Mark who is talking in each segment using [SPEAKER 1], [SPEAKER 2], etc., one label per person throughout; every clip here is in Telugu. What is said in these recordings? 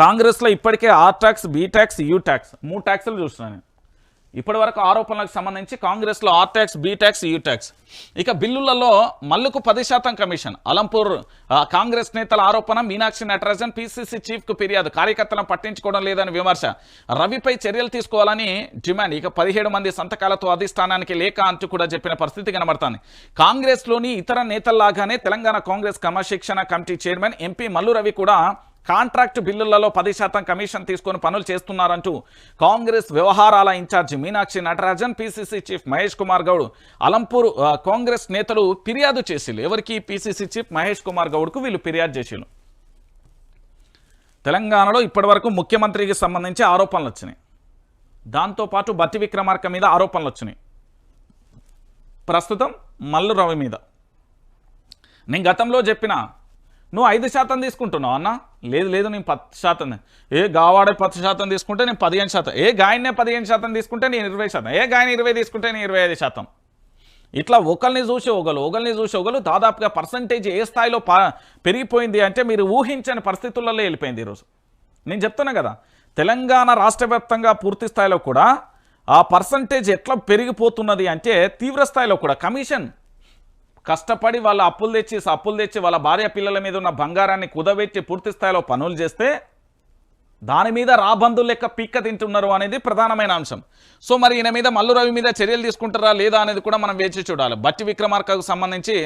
[SPEAKER 1] కాంగ్రెస్లో ఇప్పటికే R tax B tax U tax మూడు ట్యాక్స్లు చూస్తున్నాను ఇప్పటి వరకు ఆరోపణలకు సంబంధించి కాంగ్రెస్లో R tax B tax U tax. ఇక బిల్లులలో మల్లుకు పది శాతం కమిషన్. అలంపూర్ కాంగ్రెస్ నేతల ఆరోపణ మీనాక్షి నటరాజన్ పీసీసీ చీఫ్కు ఫిర్యాదు. కార్యకర్తలను పట్టించుకోవడం లేదని విమర్శ. రవిపై చర్యలు తీసుకోవాలని డిమాండ్. ఇక పదిహేడు మంది సంతకాలతో అధిష్టానానికి లేఖ అంటూ కూడా చెప్పిన పరిస్థితి కనబడుతుంది. కాంగ్రెస్లోని ఇతర నేతల్లాగానే తెలంగాణ కాంగ్రెస్ క్రమశిక్షణ committee chairman MP Mallu Ravi కూడా కాంట్రాక్ట్ బిల్లులలో పది శాతం కమిషన్ తీసుకొని పనులు చేస్తున్నారంటూ కాంగ్రెస్ వ్యవహారాల in charge Meenakshi Natarajan PCC chief Mahesh Kumar Goud Alampur Congress నేతలు ఫిర్యాదు చేసిల్లు. ఎవరికి పీసీసీ చీఫ్ మహేష్ కుమార్ గౌడ్కు వీళ్ళు ఫిర్యాదు చేసిల్లు. తెలంగాణలో ఇప్పటివరకు ముఖ్యమంత్రికి సంబంధించి ఆరోపణలు వచ్చినాయి. దాంతోపాటు బట్టి విక్రమార్క మీద ఆరోపణలు వచ్చినాయి. ప్రస్తుతం మల్లు రవి మీద. నేను గతంలో చెప్పిన నువ్వు ఐదు శాతం తీసుకుంటున్నావు అన్న? లేదు లేదు నేను పది శాతం ఏ గావాడే పది శాతం తీసుకుంటే నేను పదిహేను శాతం. ఏ గాయనే పదిహేను శాతం తీసుకుంటే నేను ఇరవై శాతం. ఏ గాయని ఇరవై తీసుకుంటే నేను ఇరవై ఐదు శాతం. ఇట్లా ఒకరిని చూసి ఒకరు ఒకరిని చూసి ఒకరు దాదాపుగా పర్సంటేజ్ ఏ స్థాయిలో పా పెరిగిపోయింది అంటే మీరు ఊహించని పరిస్థితులలో వెళ్ళిపోయింది ఈరోజు నేను చెప్తున్నా కదా తెలంగాణ రాష్ట్ర వ్యాప్తంగా పూర్తి స్థాయిలో కూడా ఆ పర్సంటేజ్ ఎట్లా పెరిగిపోతున్నది అంటే తీవ్ర స్థాయిలో కూడా. కమిషన్ కష్టపడి వాళ్ళ అప్పులు తెచ్చి అప్పులు తెచ్చి వాళ్ళ భార్య పిల్లల మీద ఉన్న బంగారాన్ని కుదవెచ్చి పూర్తి స్థాయిలో పనులు చేస్తే దాని మీద రాబందులు లెక్క పీక్క తింటున్నారు అనేది ప్రధానమైన అంశం. సో మరి ఈయన మీద మల్లు రవి మీద చర్యలు తీసుకుంటారా లేదా అనేది కూడా మనం వేచి చూడాలి. బట్టి విక్రమార్కకు సంబంధించి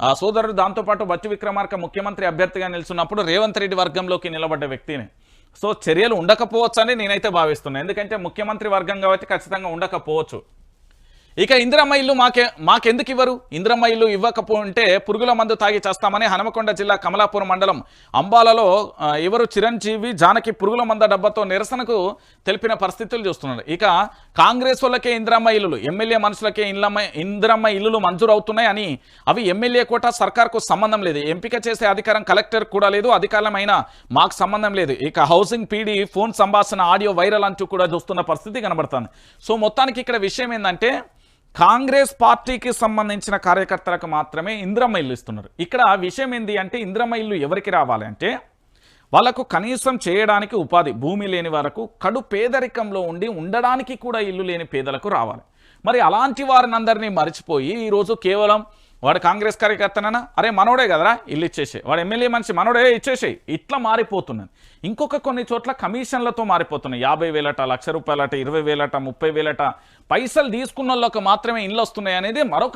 [SPEAKER 1] ఆ సోదరుడు దాంతోపాటు బట్టి విక్రమార్క ముఖ్యమంత్రి అభ్యర్థిగా నిలుచున్నప్పుడు రేవంత్ రెడ్డి వర్గంలోకి నిలబడ్డ వ్యక్తిని. సో చర్యలు ఉండకపోవచ్చని నేనైతే భావిస్తున్నాను ఎందుకంటే ముఖ్యమంత్రి వర్గం కాబట్టి ఖచ్చితంగా ఉండకపోవచ్చు. ఇక ఇందిరమ్మ ఇల్లు మాకే మాకెందుకు ఇవ్వరు? ఇందిరమ్మ ఇల్లు ఇవ్వకపోతే పురుగుల మందు తాగి చేస్తామని హనుమకొండ జిల్లా కమలాపురం మండలం అంబాలలో ఎవరు చిరంజీవి జానకి పురుగుల మంద డబ్బాతో నిరసనకు తెలిపిన పరిస్థితులు చూస్తున్నారు. ఇక కాంగ్రెస్ వాళ్ళకే ఇందిరమ్మ ఇల్లులు ఎమ్మెల్యే మనుషులకే ఇండ్లమ్మ ఇందిరమ్మ ఇల్లులు మంజూరు అవుతున్నాయని అవి ఎమ్మెల్యే కోట సర్కార్కు సంబంధం లేదు. ఎంపిక చేసే అధికారం కలెక్టర్ కూడా లేదు అధికారమైన మాకు సంబంధం లేదు. ఇక హౌసింగ్ పీడీ ఫోన్ సంభాషణ ఆడియో వైరల్ అంటూ కూడా చూస్తున్న పరిస్థితి కనబడుతుంది. సో మొత్తానికి ఇక్కడ విషయం ఏంటంటే కాంగ్రెస్ పార్టీకి సంబంధించిన కార్యకర్తలకు మాత్రమే ఇంద్రమ్మ ఇల్లు ఇస్తున్నారు. ఇక్కడ విషయం ఏంది అంటే ఇంద్రమ్మ ఇల్లు ఎవరికి రావాలంటే వాళ్ళకు కనీసం చేయడానికి ఉపాధి భూమి లేని వరకు కడు పేదరికంలో ఉండి ఉండడానికి కూడా ఇల్లు లేని పేదలకు రావాలి. మరి అలాంటి వారిని అందరినీ మర్చిపోయి ఈరోజు కేవలం వాడు కాంగ్రెస్ కార్యకర్తనైనా? అరే మనోడే కదరా ఇల్లు ఇచ్చేసే వాడు ఎమ్మెల్యే మనిషి మనోడే ఇచ్చేసేయి. ఇట్లా మారిపోతున్నది ఇంకొక కొన్ని చోట్ల కమిషన్లతో మారిపోతున్నాయి. యాభై వేలట లక్ష రూపాయలట ఇరవై వేలట ముప్పై వేలట. పైసలు తీసుకున్న వాళ్ళకి మాత్రమే ఇల్లు వస్తున్నాయి అనేది మరొక